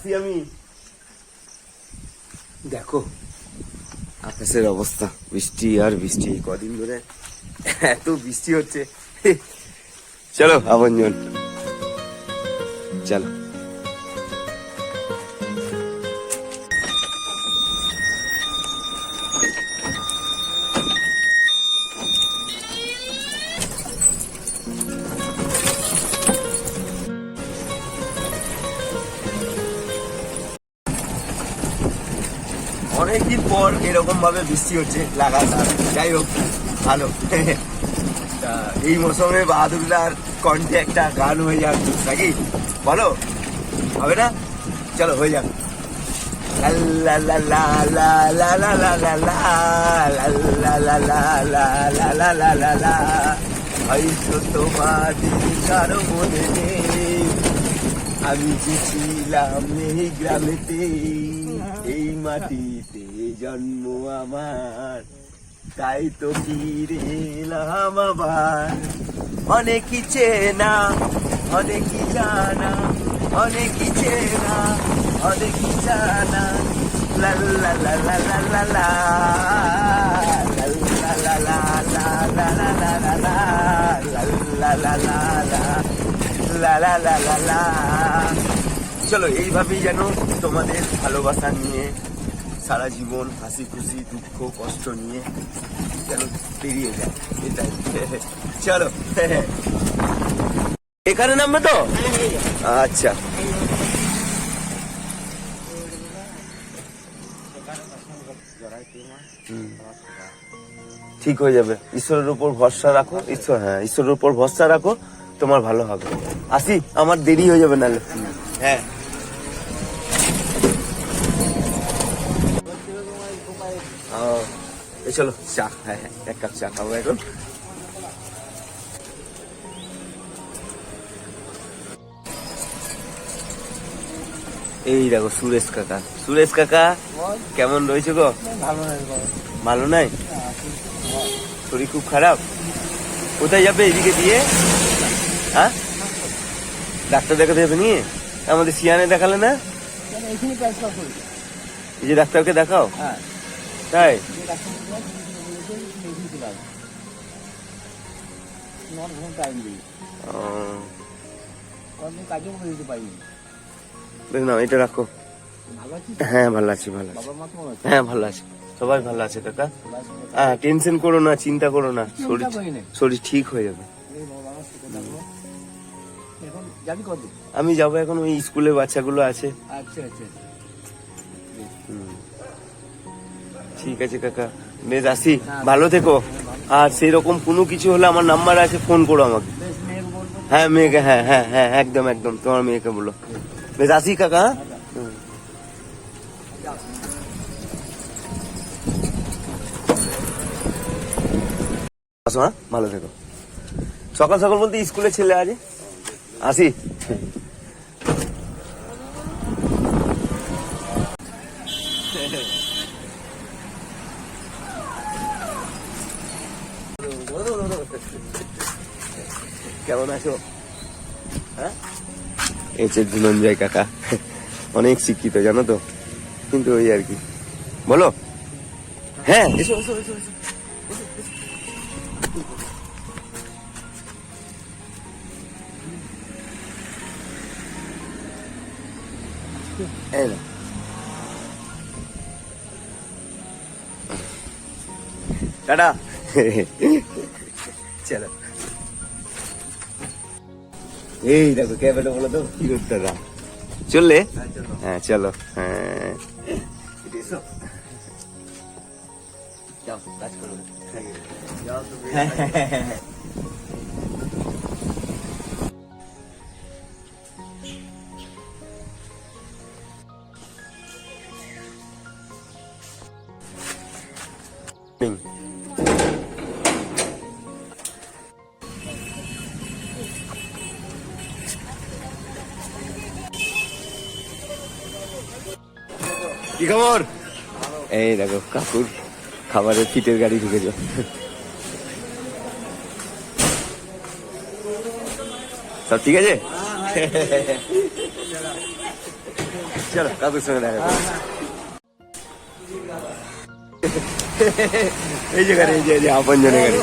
আসি আমি। দেখো। আকাশের অবস্থা বৃষ্টি আর বৃষ্টি কদিন ধরে এত বৃষ্টি হচ্ছে। চলো আপনজন চলো। অনেকদিন পর এরকম ভাবে বৃষ্টি হচ্ছে লাগাতার যাই হোক ভালো এই মৌসুমে বাহাদুরদার কণ্ঠে একটা গান হয়ে যাক নাকি বলো হবে না চলো হয়ে যাক কারও মনে নেই আমি যে ছিলাম এই গ্রামেতে এই মাটিতে জন্ম আমার তাই তো ফিরে এলাম আবার অনেকই চেনা অনেকই জানা অনেকই চেনা অনেকই জানা লা লা লা লা চলো এইভাবেই যেন তোমাদের ভালোবাসা নিয়ে সারা জীবন হাসি খুশি, দুঃখ, কষ্ট নিয়ে যেন পেরিয়ে যায়, এটাই। চলো। এখানে নামবে তো? আচ্ছা। ঠিক হয়ে যাবে। ঈশ্বরের উপর ভরসা রাখো। ঈশ্বর হ্যাঁ ঈশ্বরের উপর ভরসা রাখো। তোমার ভালো হবে। আসি, আমার দেরি হয়ে যাবে নাহলে। হ্যাঁ। এই চলো চা হ্যাঁ হ্যাঁ এক কাপ চা খাব এখন। এই দেখো সুরেশ কাকা। সুরেশ কাকা কেমন রয়েছে গো? ভালো নাই শরীর খুব খারাপ? কোথায় যাবে এদিকে দিয়ে? হ্যাঁ? ডাক্তার দেখাতে যাবে নিয়ে আমাদের সিয়ানে দেখালে না? এই যে ডাক্তারকে দেখাও? হ্যাঁ। তাই? না এটা রাখো। হ্যাঁ ভালো আছি ভালো আছি। হ্যাঁ ভালো আছি। সবাই ভালো আছে কাকা? হ্যাঁ টেনশন করো না চিন্তা করো না। শরীর শরীর ঠিক হয়ে যাবে। আমি যাব এখন ওই স্কুলে বাচ্চাগুলো আছে। আচ্ছা আচ্ছা। ঠিক আছে, কাকা। বেশ, আসি। ভালো থেকো। আর সেই রকম কোনো কিছু হলে আমার নাম্বার আছে ফোন করো আমাকে। হ্যাঁ মেয়েকে হ্যাঁ হ্যাঁ হ্যাঁ একদম একদম। তোমার মেয়েকে বলো। বেশ, আসি, কাকা হ্যাঁ? আসো হ্যাঁ? ভালো থেকো। সকাল সকাল বলতে স্কুলে ছেলে আছে। আসি। কেমন আছো? হ্যাঁ? এই যে ধনঞ্জয় কাকা অনেক শিক্ষিত জানো তো? কিন্তু ওই আর কি। বলো। হ্যাঁ এসো এসো এসো এসো। টাটা। চলো। এই দেখো ক্যাবেটা বলো তো কি করতে দাও চললে হ্যাঁ চলো হ্যাঁ এসো। যাও কাজ করো হুম। কি খবর? এই দেখো কাকুর খাবারের ফিটের গাড়ি ঢুকেছ। সব ঠিক আছে? চলো কাকুর সঙ্গে দেখা এই যে গাড়ি এই যে আপন জনের গাড়ি।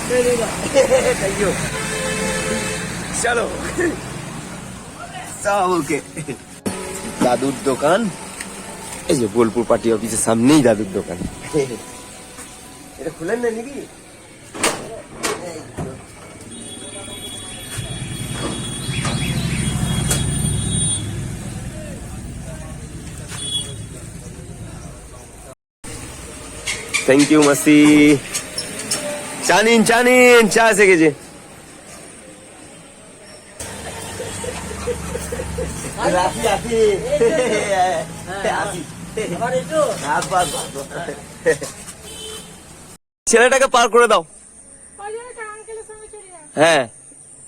চলো। সব ওকে দাদুর দোকান। এই যে বোলপুর পার্টি অফিসের সামনেই দাদুর দোকান। এটা খুলেন না নাকি? থ্যাংক ইউ মাসি। চা নিন চা এসে গেছে রাখি রাখি আবার একটু ছেলেটাকে পার করে দাও। হ্যাঁ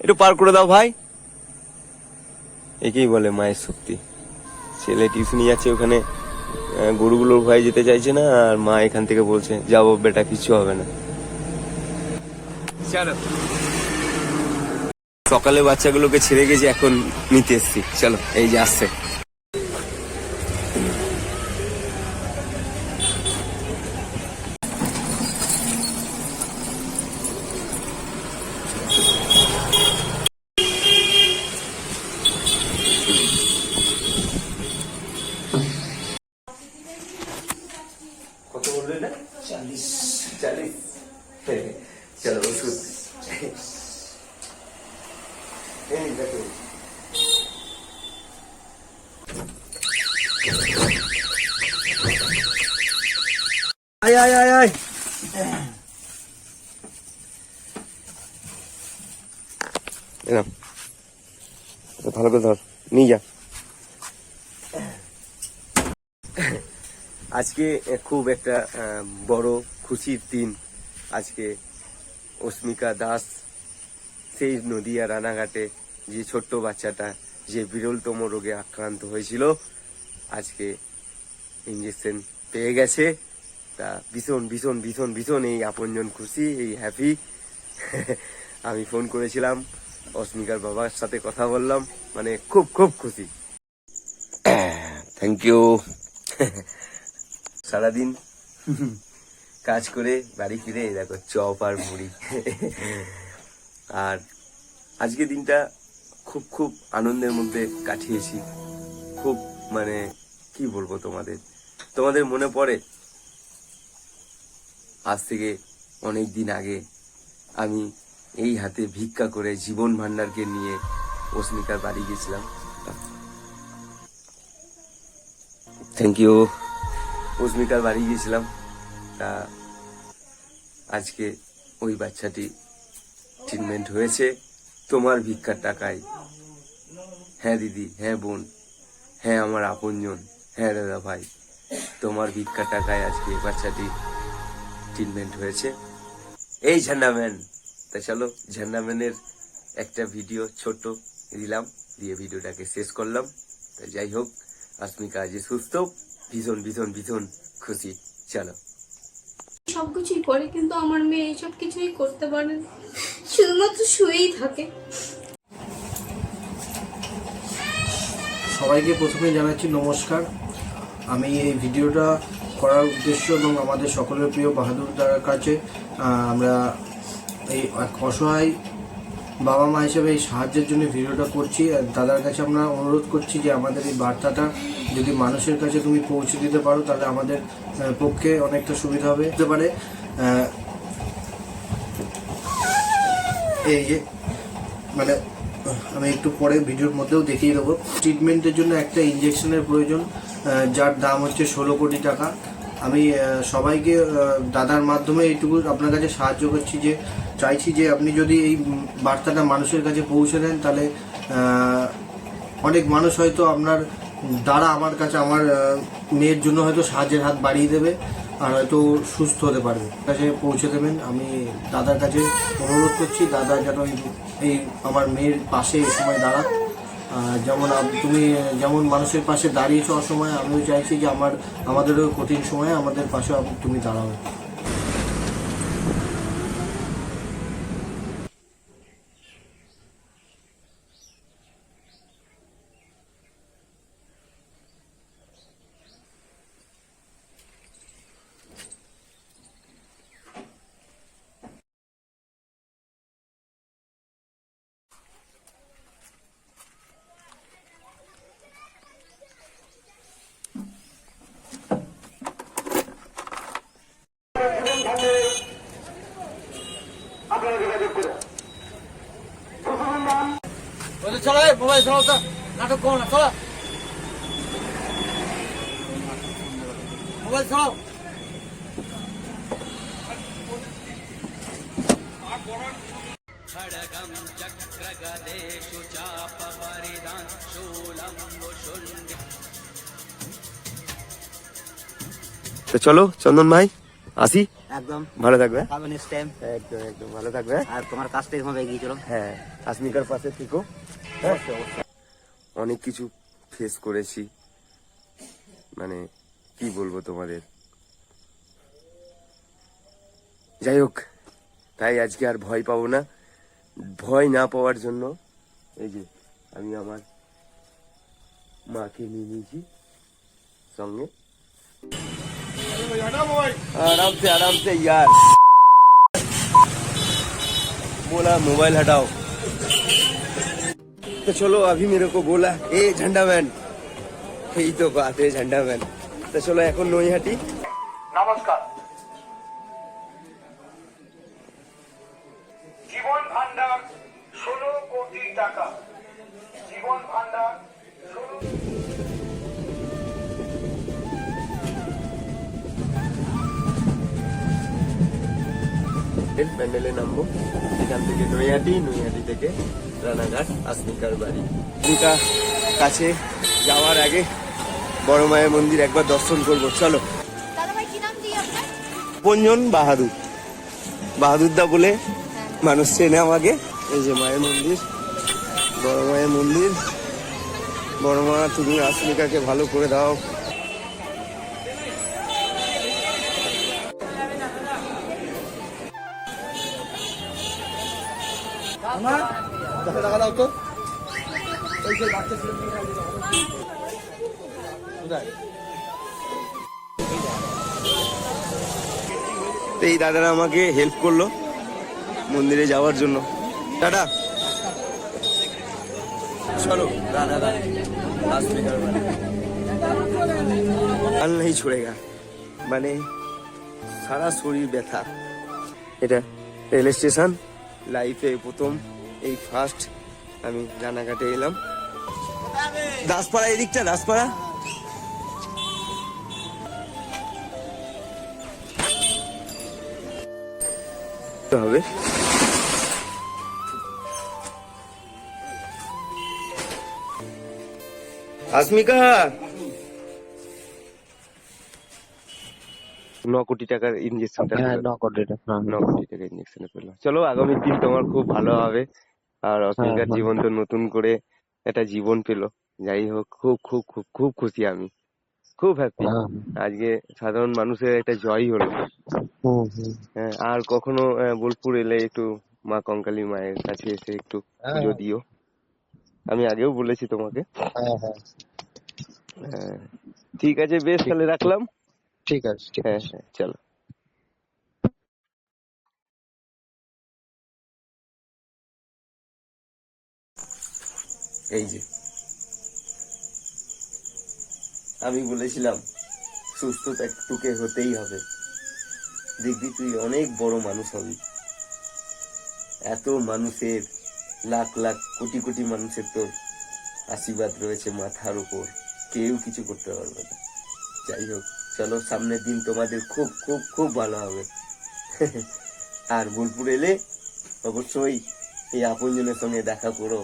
একটু পার করে দাও ভাই। একেই বলে মায়ের শক্তি। ছেলে টিউশনি যাচ্ছে ওখানে গরুগুলোর ভয়ে যেতে চাইছে না আর মা এখান থেকে বলছে যাব বেটা কিছু হবে না। চলো। সকালে বাচ্চাগুলোকে ছেড়ে গেছি এখন নিতে এসছি। চলো এই যে আসছে। আয় আয় আয় আয়। ভালো করে ধর নিয়ে যা। আজকে খুব একটা বড় খুশির দিন। আজকে অস্মিকা দাস সেই নদিয়া রানাঘাটে যে ছোট্ট বাচ্চাটা যে বিরলতম রোগে আক্রান্ত হয়েছিল আজকে ইঞ্জেকশন পেয়ে গেছে। তা ভীষণ ভীষণ ভীষণ ভীষণ এই আপনজন খুশি এই হ্যাপি আমি ফোন করেছিলাম অস্মিকার বাবার সাথে কথা বললাম মানে খুব খুব খুশি। থ্যাংক ইউ সারাদিন কাজ করে বাড়ি ফিরে দেখো চপ আর মুড়ি। আর আজকে দিনটা খুব খুব আনন্দের মধ্যে কাটিয়েছি। খুব মানে কি বলব তোমাদের? তোমাদের মনে পড়ে? আজ থেকে অনেক দিন আগে আমি এই হাতে ভিক্ষা করে জীবন ভান্ডারকে নিয়ে অস্মিতার বাড়ি গেছিলাম থ্যাংক ইউ অস্মিতার বাড়ি গিয়েছিলাম। তা আজকে ওই বাচ্চাটি ট্রিটমেন্ট হয়েছে। তোমার ভিক্ষার টাকায়। হ্যাঁ দিদি হ্যাঁ বোন হ্যাঁ আমার আপনজন হ্যাঁ দাদা ভাই। তোমার ভিক্ষার টাকায় আজকে বাচ্চাটি ট্রিটমেন্ট হয়েছে। এই ঝান্ডাম্যান তা চলো ঝান্ডাম্যানের একটা ভিডিও ছোট দিলাম দিয়ে ভিডিওটাকে শেষ করলাম। তা যাই হোক আসমিকা আজ সুস্থ ভীষণ ভীষণ ভীষণ খুশি। চলো। সবকিছুই করে কিন্তু আমার মেয়ে এইসব কিছুই করতে পারে না। শুধুমাত্র শুয়েই থাকে। সবাইকে প্রথমে জানাচ্ছি নমস্কার। আমি এই ভিডিওটা করার উদ্দেশ্য এবং আমাদের সকলের প্রিয় বাহাদুর দাদার কাছে আমরা এই এক অসহায় বাবা মা হিসেবে এই সাহায্যের জন্য ভিডিওটা করছি। আর দাদার কাছে আমরা অনুরোধ করছি যে আমাদের এই বার্তাটা যদি মানুষের কাছে তুমি পৌঁছে দিতে পারো, তাহলে আমাদের পক্ষে অনেকটা সুবিধা হবে। হতে পারে এই যে মানে আমি একটু পরে ভিডিওর মধ্যেও দেখিয়ে দেবো। ট্রিটমেন্টের জন্য একটা ইঞ্জেকশনের প্রয়োজন যার দাম হচ্ছে ষোলো কোটি টাকা। আমি সবাইকে দাদার মাধ্যমে এইটুকু আপনার কাছে সাহায্য করছি যে চাইছি যে আপনি যদি এই বার্তাটা মানুষের কাছে পৌঁছে দেন তাহলে অনেক মানুষ হয়তো আপনার দ্বারা আমার কাছে আমার মেয়ের জন্য হয়তো সাহায্যের হাত বাড়িয়ে দেবে আর হয়তো সুস্থ হতে পারবে। কাছে পৌঁছে দেবেন। আমি দাদার কাছে অনুরোধ করছি দাদা যেন এই- আমার মেয়ের পাশে এই সময় আহ, যেমন তুমি যেমন মানুষের পাশে দাঁড়িয়েছো অসময়, আমিও চাইছি যে আমার আমাদেরও কঠিন সময়ে আমাদের পাশে তুমি দাঁড়াবে চলো এই মোবাইল চলো তো নাটক করো না চলো মোবাইল চলো তো চলো চন্দন ভাই আসি একদম ভালো থাকবে পাবে নেক্সট টাইম একদম একদম ভালো থাকবে আর তোমার কাজটা এভাবে এগিয়ে চলো হ্যাঁ আসমিকার পাশে থেকো হ্যাঁ? অনেক কিছু ফেস করেছি মানে কি বলবো তোমাদের যাই হোক তাই আজকে আর ভয় পাবো না ভয় না পাওয়ার জন্য এই যে আমি আমার মাকে নিয়ে নিয়েছি সঙ্গে आराम से आराम से यार बोला मोबाइल हटाओ तो चलो अभी मेरे को बोला ए झंडा मैन यही तो बात है झंडा मैन तो चलो এখন নৈহাটি নমস্কার জীবন ভান্ডার ষোলো কোটি টাকা জীবন ভান্ডার ষোলো প্যান্ডেলে নামবো এখান থেকে নৈহাটি নৈহাটি থেকে রানাঘাট আসমিকার বাড়ি। আসমিকা কাছে যাওয়ার আগে বড় মায়ের মন্দির একবার দর্শন করব। চলো। পঞ্জন বাহাদুর। বাহাদুর দা বলে মানুষ চেনে আমাকে। এই যে মায়ের মন্দির বড় মায়ের মন্দির। বড় মা তুমি আসমিকাকে ভালো করে দাও। তো। এই দাদারা আমাকে হেল্প করল মন্দিরে যাওয়ার জন্য। দাদা চলো দাদা কাল নেই ছড়েগা মানে সারা শরীর ব্যথা। এটা রেল স্টেশন লাইফে প্রথম এই ফার্স্ট আমি রানাঘাটে এলাম। দাসপাড়া এদিকটা দাসপাড়া। হবে। আসমিকা ন কোটি টাকার ইঞ্জেকশন হ্যাঁ ন কোটি টাকা ন কোটি টাকা ইঞ্জেকশনে পেলাম চলো আগামী দিন তোমার খুব ভালো হবে। আর অস্মিকার হ্যাঁ। জীবন তো নতুন করে একটা জীবন পেল। যাই হোক খুব খুব খুব খুব খুশি আমি। খুব হ্যাপি হ্যাঁ। আজকে সাধারণ মানুষের একটা জয় হলো। হ্যাঁ, আর কখনো বোলপুর এলে একটু মা কঙ্কালী মায়ের কাছে এসে একটু হ্যাঁ। পুজো দিও। আমি আগেও বলেছি তোমাকে। হ্যাঁ হ্যাঁ। হ্যাঁ, ঠিক আছে বেশ তাহলে রাখলাম। ঠিক আছে ঠিক হ্যাঁ আছে। হ্যাঁ চলো। এই যে। আমি বলেছিলাম সুস্থ তোকে হতেই হবে। দেখবি তুই অনেক বড় মানুষ হবি। এত মানুষের লাখ লাখ কোটি কোটি মানুষের তোর আশীর্বাদ রয়েছে মাথার উপর। কেউ কিছু করতে পারবে না। যাই হোক। চলো সামনের দিন তোমাদের খুব খুব খুব ভালো হবে। আর বোলপুর এলে অবশ্যই এই আপনজনের সঙ্গে দেখা করো।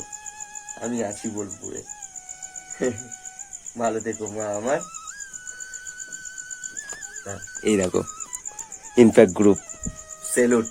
আমি আছি বোলপুরে। ভালো থেকো মা আমার। হ্যাঁ, এই দেখো ইনফ্যাক্ট গ্রুপ সেলুট